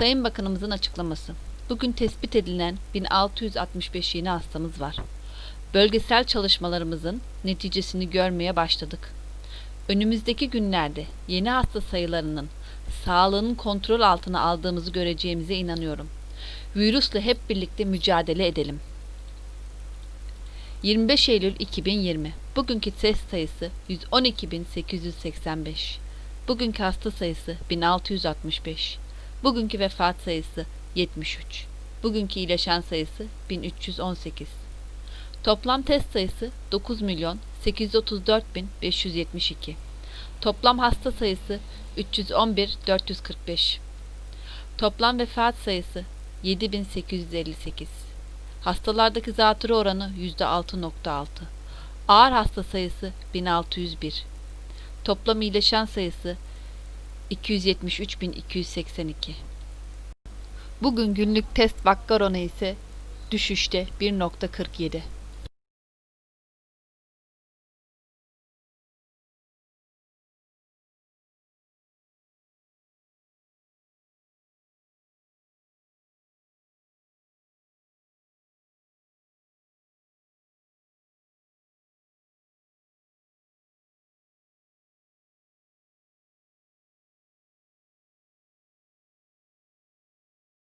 Sayın Bakanımızın açıklaması. Bugün tespit edilen 1665 yeni hastamız var. Bölgesel çalışmalarımızın neticesini görmeye başladık. Önümüzdeki günlerde yeni hasta sayılarının sağlığının kontrol altına aldığımızı göreceğimize inanıyorum. Virüsle hep birlikte mücadele edelim. 25 Eylül 2020 Bugünkü test sayısı 112.885 Bugünkü hasta sayısı 1665 Bugünkü vefat sayısı 73 Bugünkü iyileşen sayısı 1318 Toplam test sayısı 9 milyon 834 bin 572 Toplam hasta sayısı 311 445 Toplam vefat sayısı 7858 Hastalardaki zatürre oranı %6.6. Ağır hasta sayısı 1601. Toplam iyileşen sayısı 273.282. Bugün günlük test vaka oranı ise düşüşte 1.47.